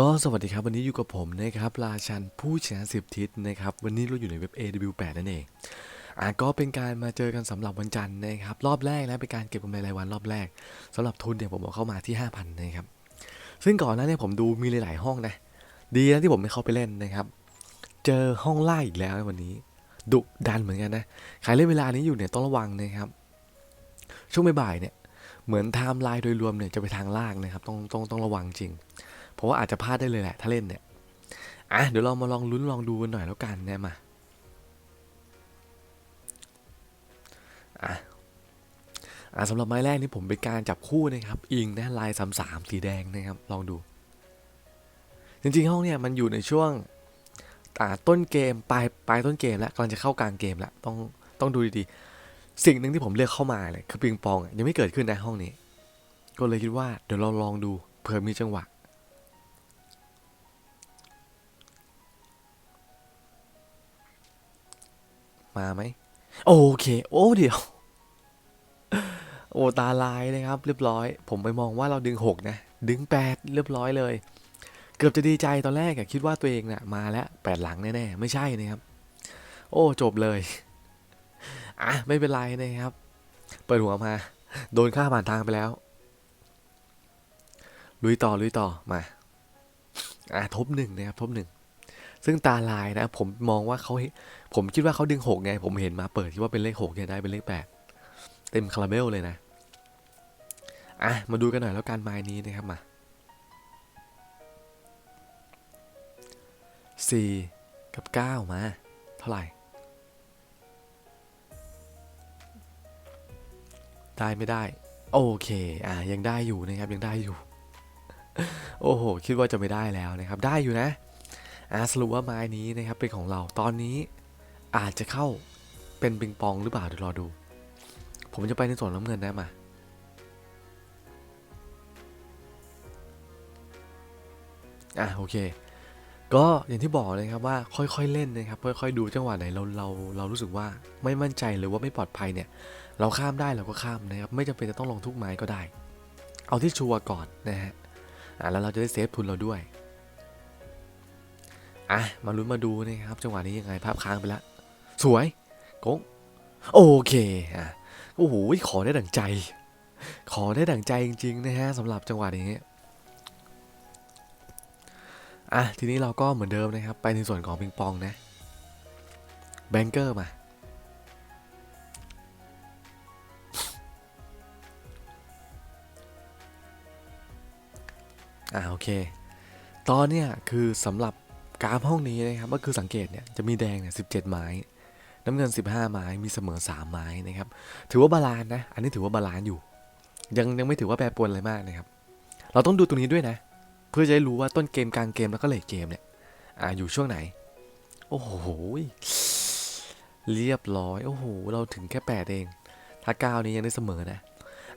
ก็สวัสดีครับ วันนี้อยู่กับผมนะครับราชันผู้ชนะสิบทิศนะครับ วันนี้เราอยู่ในเว็บ AW8 นั่นเองอะก็เป็นการมาเจอกันสำหรับวันจันทร์นะครับ รอบแรกนะเป็นการเก็บกำไรรายวันรอบแรกสำหรับทุนเนี่ยผมเอาเข้ามาที่ 5,000นะครับซึ่งก่อนหน้าเนี่ยผมดูมีหลายๆห้องนะ ดีนะที่ผมไม่เข้าไปเล่นนะครับ เจอห้องล่าอีกแล้ววันนี้ดุดันเหมือนกันนะใครเล่นเวลานี้อยู่เนี่ยต้องระวังนะครับ ช่วงบ่ายเนี่ยเหมือนไทม์ไลน์โดยรวมเนี่ยจะไปทางล่างนะครับต้องต้องต้องระวังจริง เพราะว่าอาจจะพลาดได้เลยแหละ ถ้าเล่นเนี่ย อะ เดี๋ยวเรามาลองลุ้นลองดูกันหน่อยแล้วกันนะมา อะอะสำหรับไม้แรกนี่ผมเป็นการจับคู่นะครับ อิงนะลายสามสามสีแดงนะครับ ลองดู จริงๆห้องเนี่ยมันอยู่ในช่วงต้นเกมปลายปลายต้นเกมแล้วกำลังจะเข้ากลางเกมแล้วต้องต้องดูดีๆ สิ่งหนึ่งที่ผมเลือกเข้ามาเลยคือปิงปองยังไม่เกิดขึ้นในห้องนี้ ก็เลยคิดว่าเดี๋ยวเราลองดูเผื่อมีจังหวะ มาไหมโอเค โอ้เดี๋ยว โอ้ตาลายนะครับ เรียบร้อย ผมไปมองว่าเราดึงหกนะ ดึงแปดเรียบร้อยเลย เกือบจะดีใจตอนแรกอะคิดว่าตัวเองน่ะมาแล้วแปดหลังแน่ๆไม่ใช่นะครับ โอ้จบเลยอะไม่เป็นไรนะครับ เปิดหัวมา โดนฆ่าผ่านทางไปแล้ว ลุยต่อลุยต่อมาอะทบหนึ่งนะครับทบหนึ่ง ซึ่งตาลายนะ ผมมองว่าเขาผมคิดว่าเขาดึงหกไง ผมเห็นมาเปิดที่ว่าเป็นเลขหกเนี่ยได้เป็นเลขแปดเต็มคาราเบลเลยนะ อะ มาดูกันหน่อยแล้วการไม้นี้นะครับมาสี่กับเก้ามา เท่าไหร่ ได้ไม่ได้ โอเค อะยังได้อยู่นะครับยังได้อยู่ โอ้โห คิดว่าจะไม่ได้แล้วนะครับ ได้อยู่นะ อะสรุปว่าไม้นี้นะครับเป็นของเราตอนนี้อาจจะเข้าเป็นปิงปองหรือเปล่าเดี๋ยวรอดู ผมจะไปในส่วนน้ำเงินนะมาอะโอเค ก็อย่างที่บอกเลยครับว่าค่อยๆเล่นนะครับค่อยๆดูจังหวะไหนเราเราเรารู้สึกว่าไม่มั่นใจหรือว่าไม่ปลอดภัยเนี่ย เราข้ามได้เราก็ข้ามนะครับไม่จำเป็นจะต้องลงทุกไม้ก็ได้ เอาที่ชัวร์ก่อนนะฮะอะแล้วเราจะได้เซฟทุนเราด้วย อะ มาลุ้นมาดูนะครับ จังหวะนี้ยังไงภาพค้างไปแล้วสวยโกงโอเคอะโอ้โหขอได้ดั่งใจ ขอได้ดั่งใจจริงๆนะฮะสำหรับจังหวะนี้อะทีนี้เราก็เหมือนเดิมนะครับ ไปในส่วนของปิงปองนะแบงเกอร์มาอ่าโอเค ตอนเนี้ยคือสำหรับ กราฟห้องนี้นะครับก็คือสังเกตเนี่ยจะมีแดงเนี่ยสิไม้ น้ำเงิน 15 ไม้มีเสมอ 3 ไม้นะครับถือว่าบาลานนะ อันนี้ถือว่าบาลานอยู่ ยังยังไม่ถือว่าแปรปรวนอะไรมากนะครับ เราต้องดูตรงนี้ด้วยนะ เพื่อจะได้รู้ว่าต้นเกมกลางเกมแล้วก็เลทเกมเนี่ยอ่าอยู่ช่วงไหน โอ้โหเรียบร้อยโอ้โหเราถึงแค่แปดเองถ้าเก้านี้ยังได้เสมอนะ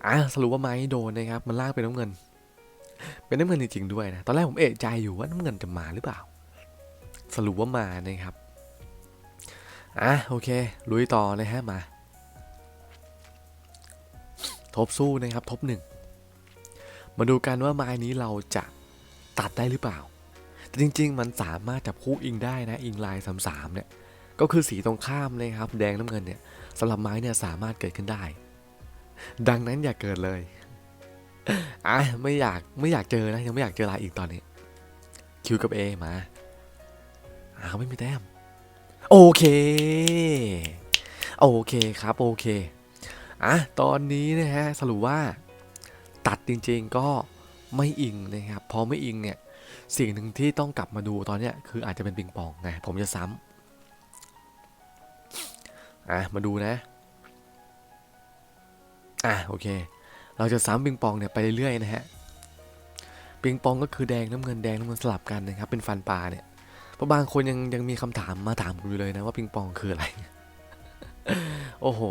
อะสรุปว่าไม้โดนนะครับมันลากเป็นน้ำเงิน เป็นน้ำเงินจริงๆด้วยนะตอนแรกผมเอะใจอยู่ว่าน้ำเงินจะมาหรือเปล่า สรุปว่ามานะครับ อะโอเค ลุยต่อเลยฮะมา ทบสู้นะครับ ทบหนึ่ง มาดูกันว่าไม้นี้เราจะตัดได้หรือเปล่าแต่จริง ๆ มันสามารถจับคู่อิงได้นะ อิงลายสามสามเนี่ย ก็คือสีตรงข้ามเลยครับ แดงน้ำเงินเนี่ยสำหรับไม้เนี่ยสามารถเกิดขึ้นได้ ดังนั้นอย่าเกิดเลยอะไม่อยากไม่อยากเจอนะยังไม่อยากเจอลายอีกตอนนี้คิวกับ A มาอ่า เขาไม่มีแต้ม โอเค โอเคครับ โอเค อะ ตอนนี้นะฮะ สรุปว่า ตัดจริงๆก็ไม่อิงนะครับ พอไม่อิงเนี่ย สิ่งหนึ่งที่ต้องกลับมาดูตอนเนี้ยคืออาจจะเป็นปิงปองไง ผมจะซ้ำอะ มาดูนะ อะ โอเค เราจะซ้ำปิงปองเนี่ยไปเรื่อยๆนะฮะปิงปองก็คือแดงน้ำเงินแดงน้ำเงินสลับกันนะครับ เป็นฟันปลาเนี่ย เพราะบางคนยังยังมีคำถามมาถามผมอยู่เลยนะว่าปิงปองคืออะไร โอ้โห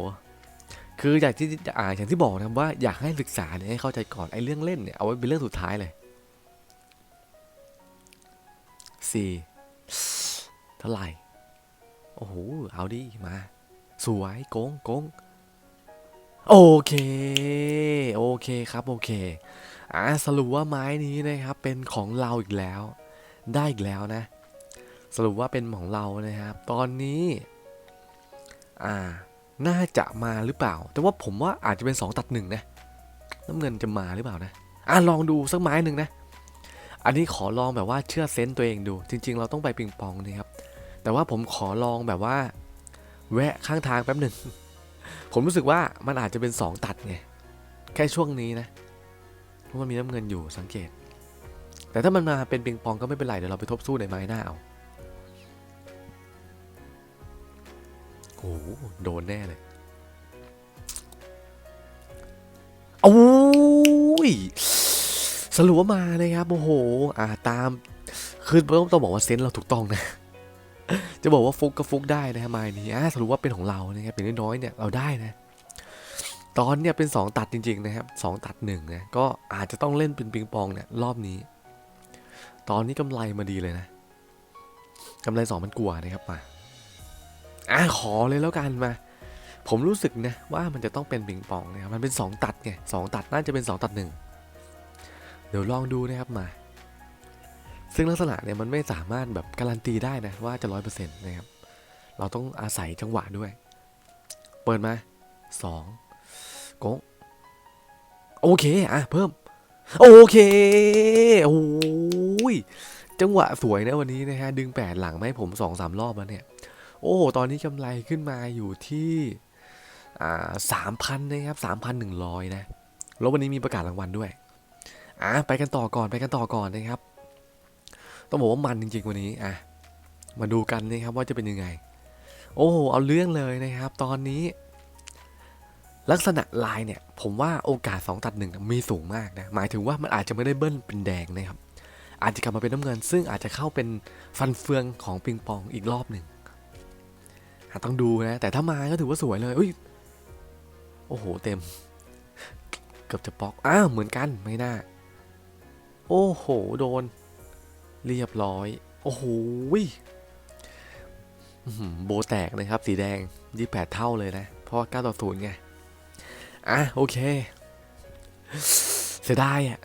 คืออยากที่อ่าอย่างที่บอกนะว่าอยากให้ศึกษาเนี่ยให้เข้าใจก่อนไอ้เรื่องเล่นเนี่ยเอาไว้เป็นเรื่องสุดท้ายเลยสี่เท่าไหร่ โอ้โห เอาดิ มา สวยโกงโกงโอเค โอเคครับ โอเค อ่าสรุปว่าไม้นี้นะครับ เป็นของเราอีกแล้ว ได้อีกแล้วนะ สรุปว่าเป็นของเรานะครับ ตอนนี้ อ่า น่าจะมาหรือเปล่า แต่ว่าผมว่าอาจจะเป็น 2 ตัดหนึ่งนะ น้ำเงินจะมาหรือเปล่านะ อะลองดูสักไม้หนึ่งนะ อันนี้ขอลองแบบว่าเชื่อเซนต์ตัวเองดู จริง ๆ เราต้องไปปิงปองนี่ครับ แต่ว่าผมขอลองแบบว่า แวะข้างทางแป๊บหนึ่ง ผมรู้สึกว่ามันอาจจะเป็น 2 ตัดไง แค่ช่วงนี้นะ เพราะมันมีน้ำเงินอยู่สังเกต แต่ถ้ามันมาเป็นปิงปองก็ไม่เป็นไรเดี๋ยวเราไปทบสู้ในไม้หน้าเอา โอ้โหโดนแน่เลยโอ้ยสรุปว่ามาเลยครับโอ้โหอ่าตามคือต้องต้องบอกว่าเซนเราถูกต้องนะ จะบอกว่าฟุกก็ฟุกได้นะไม้นี้อ่สรุปว่าเป็นของเรานะครับเป็นน้อยๆเนี่ยเราได้นะ ตอนเนี่ยเป็น 2 ตัดจริง ๆ นะครับสองตัดหนึ่งนะก็อาจจะต้องเล่นเป็นปิงปองเนี่ยรอบนี้ ตอนนี้กำไรมาดีเลยนะกำไรสองมันกลัวนะครับมา อะขอเลยแล้วกันมา ผมรู้สึกนะว่ามันจะต้องเป็นปิงปองนะครับมันเป็น 2 ตัดไงสองตัดน่าจะเป็น 2 ตัดหนึ่งเดี๋ยวลองดูนะครับมา ซึ่งลักษณะเนี่ยมันไม่สามารถแบบการันตีได้นะว่าจะร้อยเปอร์เซ็นต์นะครับ เราต้องอาศัยจังหวะด้วย เปิดมาสองโกะโอเคอะเพิ่ม โอเคโอ้ยจังหวะสวยนะวันนี้นะฮะดึงแปดหลังมาให้ผมสองสามรอบแล้วเนี่ย โอ้ตอนนี้กำไรขึ้นมาอยู่ที่สามพันนะครับสามพันหนึ่งร้อยนะ แล้ววันนี้มีประกาศรางวัลด้วย อะไปกันต่อก่อนไปกันต่อก่อนนะครับ ต้องบอกว่ามันจริงๆวันนี้ อะ มาดูกันนะครับว่าจะเป็นยังไง โอ้เอาเรื่องเลยนะครับ ตอนนี้ ลักษณะลายเนี่ย ผมว่าโอกาส 2 ตัดหนึ่งมีสูงมากนะ หมายถึงว่ามันอาจจะไม่ได้เบิ้ลเป็นแดงนะครับ อาจจะกลับมาเป็นน้ำเงิน ซึ่งอาจจะเข้าเป็นฟันเฟืองของปิงปองอีกรอบหนึ่ง ต้องดูนะ แต่ถ้ามาก็ถือว่าสวยเลยอุ้ยโอ้โหเต็ม เกือบจะป๊อก อ้าว เหมือนกันไม่น่า โอ้โห โดน เรียบร้อย โอ้โหโบแตกนะครับ สีแดงยี่แปดเท่าเลยนะ เพราะว่า9ต่อ0ไง อะ โอเค เสียดายอะ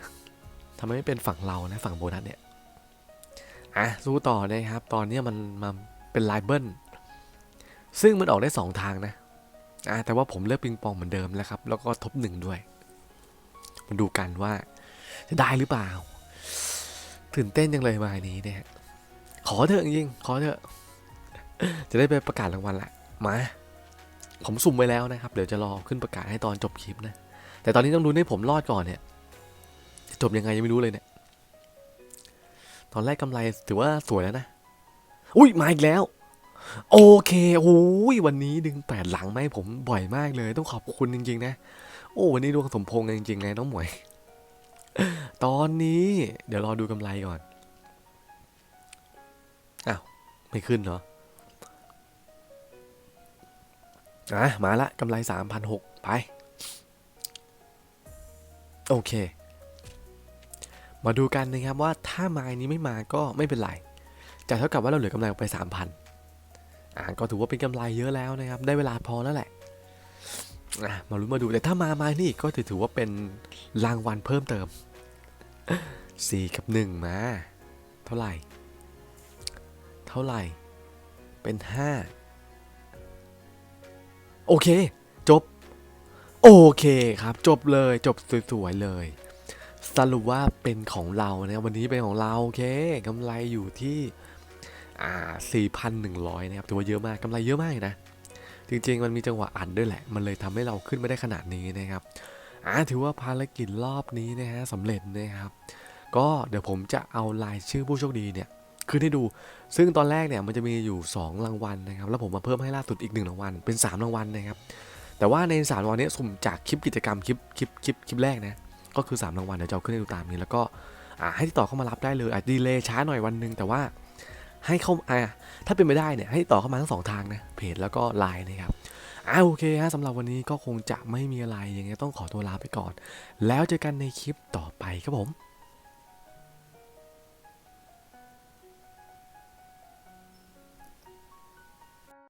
ทำไมไม่เป็นฝั่งเรานะ ฝั่งโบนัสเนี่ย อะ สู้ต่อนะครับ ตอนนี้มันมาเป็นไลเบิ้ล ซึ่งมันออกได้ 2 ทางนะอะแต่ว่าผมเลือกปิงปองเหมือนเดิมแล้วครับ แล้วก็ทบหนึ่งด้วยมาดูกันว่าจะได้หรือเปล่า ตื่นเต้นจังเลยมาอันนี้เนี่ย ขอเถอะจริงๆขอเถอะ จะได้ไปประกาศรางวัลละ มา ผมสุ่มไว้แล้วนะครับ เดี๋ยวจะรอขึ้นประกาศให้ตอนจบคลิปนะ แต่ตอนนี้ต้องดูให้ผมรอดก่อนเนี่ยจะจบยังไงยังไม่รู้เลยเนี่ย ตอนแรกกำไรถือว่าสวยแล้วนะ อุ้ยมาอีกแล้ว โอเคโอ้ยวันนี้ดึงแปดหลังมาให้ผมบ่อยมากเลย ต้องขอบคุณจริง ๆ นะ โอ้วันนี้ดวงสมพงษ์จริงๆเลยน้องหมวย ตอนนี้เดี๋ยวรอดูกำไรก่อนอ้าวไม่ขึ้นเหรออะมาละกำไร3,600ไป โอเค มาดูกันนะครับว่าถ้าไม้นี้ไม่มาก็ไม่เป็นไร จะเท่ากับว่าเราเหลือกำไรออกไป3,000 อ่าก็ถือว่าเป็นกำไรเยอะแล้วนะครับ ได้เวลาพอแล้วแหละอะมาลุ้นมาดูแต่ถ้ามาไม้นี่ก็ถือว่าเป็นรางวัลเพิ่มเติม 4 กับ 1 มา เท่าไหร่ เท่าไหร่ เป็น 5 โอเค จบ โอเคครับ จบเลยจบสวยๆเลย สรุปว่าเป็นของเรานะวันนี้เป็นของเรา โอเคกำไรอยู่ที่ อ่า4,100 นะครับถือว่าเยอะมากกำไรเยอะมากนะจริงๆ มันมีจังหวะอัดด้วยแหละ มันเลยทำให้เราขึ้นไม่ได้ขนาดนี้นะครับอ่าถือว่าภารกิจรอบนี้นะฮะสำเร็จนะครับ ก็เดี๋ยวผมจะเอารายชื่อผู้โชคดีเนี่ยขึ้นให้ดู ซึ่งตอนแรกเนี่ยมันจะมีอยู่ 2 รางวัลนะครับ แล้วผมมาเพิ่มให้ล่าสุดอีก 1 รางวัล เป็น 3 รางวัลนะครับ แต่ว่าใน 3 รางวัลนี้สุ่มจากคลิปกิจกรรมคลิปคลิปคลิปคลิปแรกนะ ก็คือ 3 รางวัลเดี๋ยวจะเอาขึ้นให้ดูตามนี้ แล้วก็อ่าให้ติดต่อเข้ามารับได้เลยอาจจะดีเลย์ช้าหน่อยวันนึงแต่ว่า ให้เข้าอ่าถ้าเป็นไปได้เนี่ยให้ต่อเข้ามาทั้งสองทางนะเพจแล้วก็ไลน์นะครับอ่าโอเคฮะสำหรับวันนี้ก็คงจะไม่มีอะไรยังไงต้องขอตัวลาไปก่อน แล้วเจอกันในคลิปต่อไปครับผม